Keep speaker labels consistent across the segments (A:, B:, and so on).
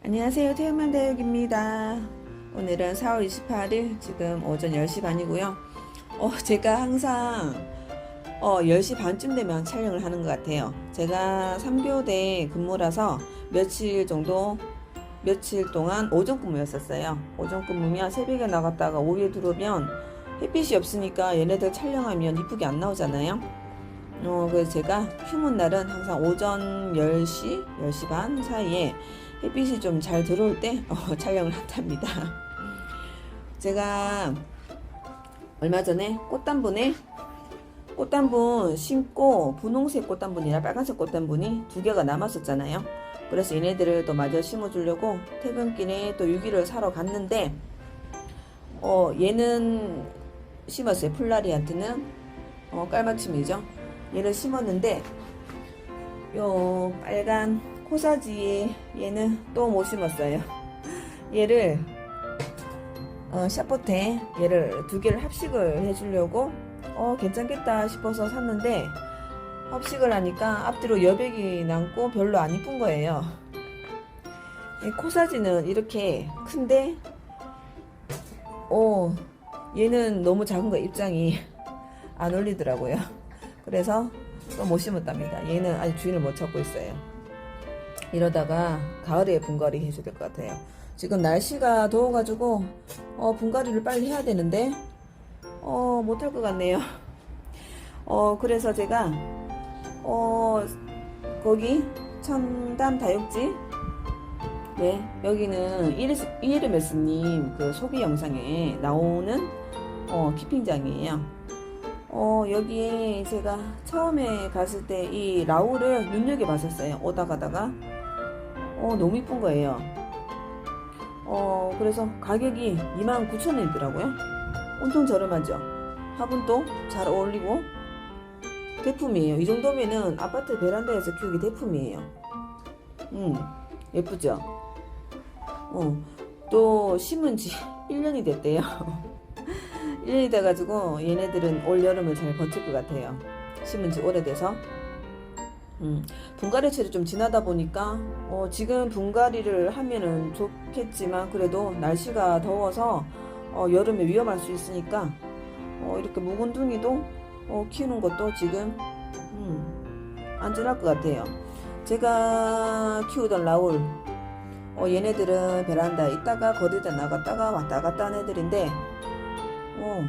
A: 안녕하세요. 태음만 다육입니다. 오늘은 4월 28일 지금 오전 10시 반이고요. 어, 제가 항상 어, 10시 반쯤 되면 촬영을 하는 것 같아요. 제가 3교대 근무라서 며칠 정도 며칠 동안 오전 근무였었어요. 오전 근무면 새벽에 나갔다가 오후에 들어오면 햇빛이 없으니까 얘네들 촬영하면 이쁘게 안 나오잖아요. 어, 그래서 제가 휴문 날은 항상 오전 10시, 10시 반 사이에 햇빛이 좀 잘 들어올 때 어, 촬영을 한답니다. 제가 얼마 전에 꽃단분에 꽃단분 심고 분홍색 꽃단분이랑 빨간색 꽃단분이 두 개가 남았었잖아요. 그래서 얘네들을 또 마저 심어주려고 퇴근길에 또 유기를 사러 갔는데 어 얘는 심었어요. 플라리안트는 어, 깔맞춤이죠. 얘를 심었는데 요 빨간 코사지에 얘는 또 못 심었어요. 얘를 어, 샤포테 얘를 두 개를 합식을 해주려고 어 괜찮겠다 싶어서 샀는데 합식을 하니까 앞뒤로 여백이 남고 별로 안 이쁜 거예요. 이 코사지는 이렇게 큰데 어 얘는 너무 작은 거 입장이 안 어울리더라고요. 그래서 또 못 심었답니다. 얘는 아직 주인을 못 찾고 있어요. 이러다가 가을에 분갈이 해줘야 될 것 같아요. 지금 날씨가 더워가지고 어, 분갈이를 빨리 해야 되는데 어, 못할 것 같네요. 어, 그래서 제가 어, 거기 첨단 다육지 네, 여기는 이르, 이르메스님 그 소개 영상에 나오는 어, 키핑장이에요. 어, 여기에 제가 처음에 갔을 때 이 라울을 눈여겨봤었어요. 오다 가다가. 어, 너무 이쁜 거예요. 어, 그래서 가격이 29,000원이더라고요. 엄청 저렴하죠. 화분도 잘 어울리고, 대품이에요. 이 정도면은 아파트 베란다에서 키우기 대품이에요. 음, 예쁘죠? 어, 또 심은 지 1년이 됐대요. 1년이 돼가지고 얘네들은 올 여름을 잘 버틸 것 같아요. 심은 지 오래돼서. 음, 분갈이철이 좀 지나다 보니까 어, 지금 분갈이를 하면은 좋겠지만 그래도 날씨가 더워서 어, 여름에 위험할 수 있으니까 어, 이렇게 묵은둥이도 어, 키우는 것도 지금 음, 안전할 것 같아요. 제가 키우던 라울 어, 얘네들은 베란다에 있다가 거리다 나갔다가 왔다 갔다 하는 애들인데 어,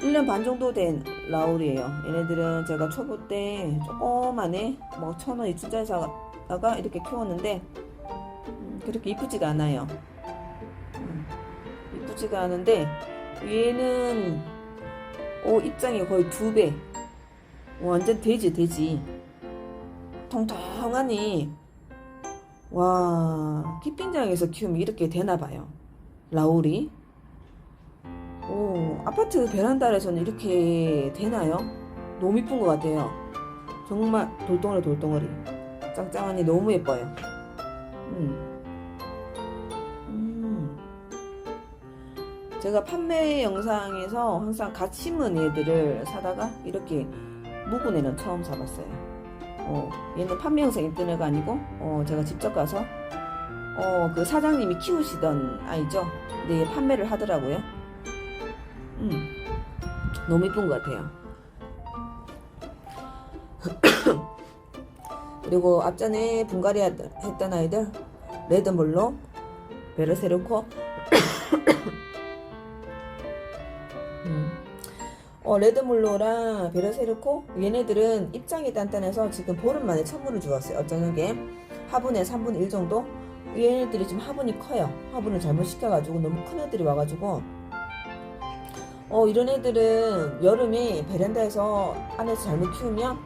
A: 1년 반 정도 된 라울이에요. 얘네들은 제가 초보 때 조그만해 뭐 천 원 이쯤짜리 사다가 이렇게 키웠는데 음, 그렇게 이쁘지가 않아요. 음, 이쁘지가 않은데 얘는 어, 입장이 거의 두 배. 완전 돼지 돼지. 통통하니 와 키핑장에서 키우면 이렇게 되나 봐요. 라울이. 오, 아파트 베란다에서는 이렇게 되나요? 너무 이쁜 것 같아요. 정말 돌덩어리 돌덩어리. 짱짱하니 너무 예뻐요. 음. 음. 제가 판매 영상에서 항상 갓 심은 애들을 사다가 이렇게 묵은 애는 처음 사봤어요. 어, 얘는 판매 영상에 뜬 애가 아니고, 어, 제가 직접 가서, 어, 그 사장님이 키우시던 아이죠. 네, 판매를 하더라고요. 음, 너무 이쁜 것 같아요. 그리고 앞전에 분갈이 했던 아이들 레드몰로 베르세르코 음. 어, 레드몰로랑 베르세르코 얘네들은 입장이 단단해서 지금 보름 만에 천물을 주었어요. 어쩌게 화분의 3분의 1 정도 얘네들이 지금 화분이 커요. 화분을 잘못 시켜가지고 너무 큰 애들이 와가지고 어, 이런 애들은 여름에 베란다에서 안에서 잘못 키우면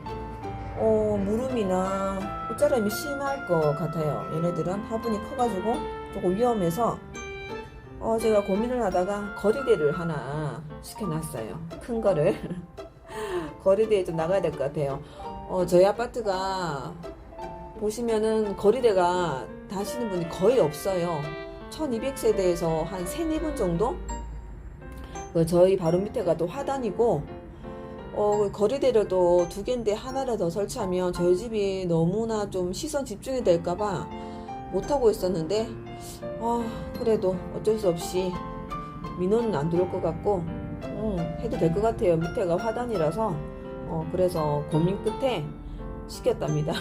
A: 어, 무름이나 꽃자람이 심할 것 같아요. 얘네들은 화분이 커가지고 조금 위험해서 어, 제가 고민을 하다가 거리대를 하나 시켜놨어요. 큰 거를. 거리대에 좀 나가야 될 것 같아요. 어, 저희 아파트가 보시면은 거리대가 다시는 분이 거의 없어요. 1200세대에서 한 3, 4분 정도? 그 저희 바로 밑에가 또 화단이고 어, 그 거리대로도 두 개인데 하나를 더 설치하면 저희 집이 너무나 좀 시선 집중이 될까봐 못하고 있었는데 아 그래도 어쩔 수 없이 민원은 안 들어올 것 같고 음, 해도 될 것 같아요. 밑에가 화단이라서. 어, 그래서 고민 끝에 시켰답니다.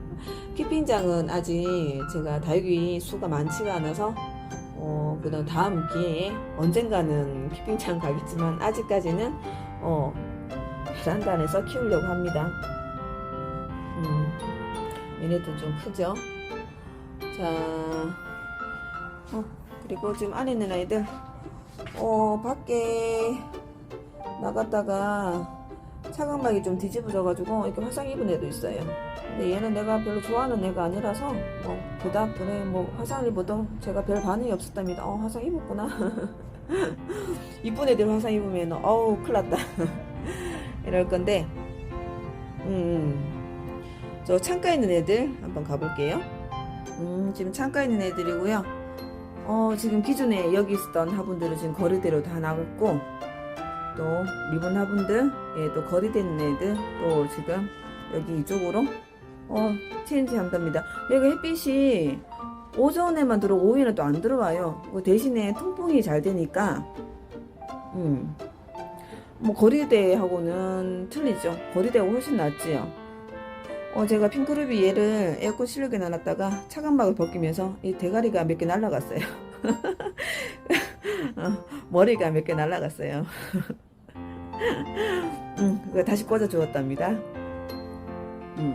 A: 키핑장은 아직 제가 다육이 수가 많지가 않아서 어, 그다음 다음 기회에 언젠가는 키핑장 가겠지만 아직까지는 어, 베란다 안에서 키우려고 합니다. 음, 얘네들 좀 크죠? 자, 어, 그리고 지금 안에 있는 아이들, 어, 밖에 나갔다가 차각막이 좀 뒤집어져가지고 이렇게 화상 입은 애도 있어요. 근데 얘는 내가 별로 좋아하는 애가 아니라서 뭐 그닥 그래 뭐 화상을 입어도 제가 별 반응이 없었답니다. 어 화상 입었구나. 이쁜 애들 화상 입으면 어우 큰일 났다. 이럴 건데 음, 저 창가에 있는 애들 한번 가볼게요. 음, 지금 창가에 있는 애들이고요. 어, 지금 기존에 여기 있었던 화분들은 지금 거리대로 다 나갔고 또 리본 화분들, 예, 또 거리되는 애들 또 지금 여기 이쪽으로 어, 체인지 한답니다. 여기 햇빛이 오전에만 들어 오후에는 또 안 들어와요. 그 대신에 통풍이 잘 되니까 음. 뭐 거리대하고는 틀리죠. 거리대가 훨씬 낫지요. 어, 제가 핑크루비 얘를 에어컨 실력에 놔놨다가 차간막을 벗기면서 이 대가리가 몇 개 날라갔어요. 어, 머리가 몇 개 날라갔어요. 음, 그거 다시 꽂아 주었답니다. 음.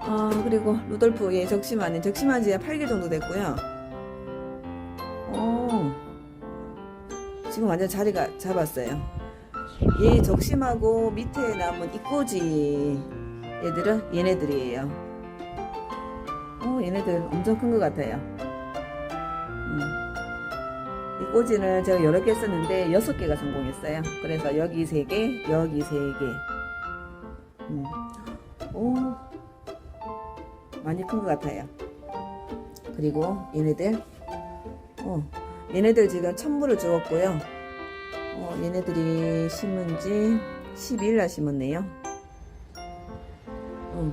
A: 어, 그리고 루돌프 얘 적심하는 적심한 지 8개월 정도 됐고요. 어, 지금 완전 자리가 잡았어요. 얘 적심하고 밑에 남은 이꼬지 얘들은 얘네들이에요. 어, 얘네들 엄청 큰 것 같아요. 음. 이 꼬지는 제가 여러 개 썼는데 여섯 개가 성공했어요. 그래서 여기 세 개, 여기 세 개. 음. 오, 많이 큰 것 같아요. 그리고 얘네들, 어, 얘네들 지금 천물을 주었고요. 어, 얘네들이 심은 지 12일 날 심었네요. 어,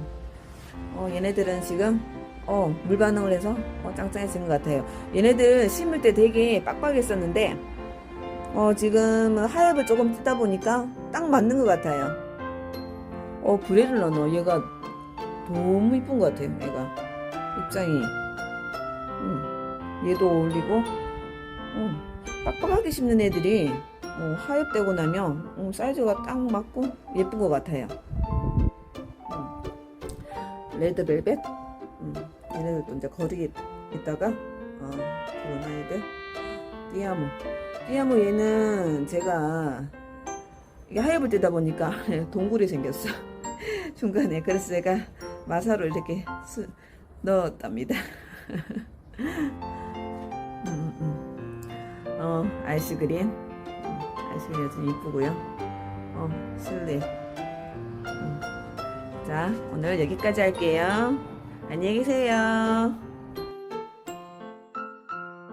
A: 어, 얘네들은 지금 어, 물 반응을 해서 어, 짱짱해진 것 같아요. 얘네들 심을 때 되게 빡빡했었는데 어, 지금 하엽을 조금 뜯다 보니까 딱 맞는 것 같아요. 어, 브레를 넣어. 얘가 너무 이쁜 것 같아요. 얘가 입장이. 음, 얘도 어울리고 어, 빡빡하게 심는 애들이 어, 하엽되고 나면 어, 사이즈가 딱 맞고 예쁜 것 같아요. 음. 레드벨벳 음, 얘네들도 이제 거리에 있다가 어, 그런 아이들 띠아모. 띠아모 얘는 제가 이게 하엽을 뜨다 보니까 동굴이 생겼어. 중간에. 그래서 제가 마사로 이렇게 수, 넣었답니다. 음, 음. 어 아이스그린 음, 아이스그린 좀 이쁘고요. 어 실내 음. 자 오늘 여기까지 할게요 안녕히 계세요